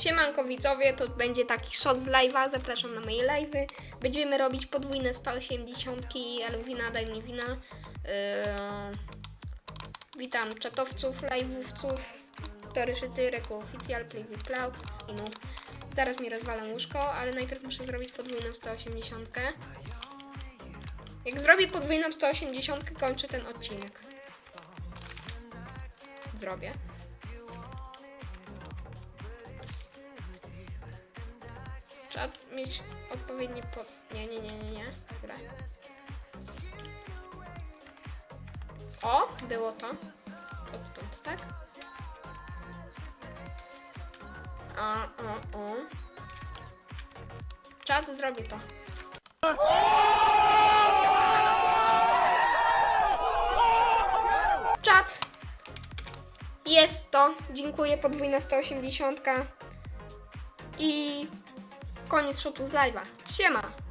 Siemanko widzowie, to będzie taki shot z live'a, zapraszam na moje live'y. Będziemy robić podwójne 180, Elwina, daj mi wina. Yy, witam czatowców, live'ówców, Tory Szytyrek, Oficjal, Preview Clouds i no. Zaraz mi rozwalę łóżko, ale najpierw muszę zrobić podwójną 180. Jak zrobię podwójną 180, kończę ten odcinek. Zrobię. Trzeba mieć odpowiedni pod... Nie, nie, nie, nie, nie. Dobra. O, było to. Odtąd, tak? A, o, o. Czad zrobi to. Czad. Jest to. Dziękuję, podwójna 180. I koniec shotu z live'a. Siema!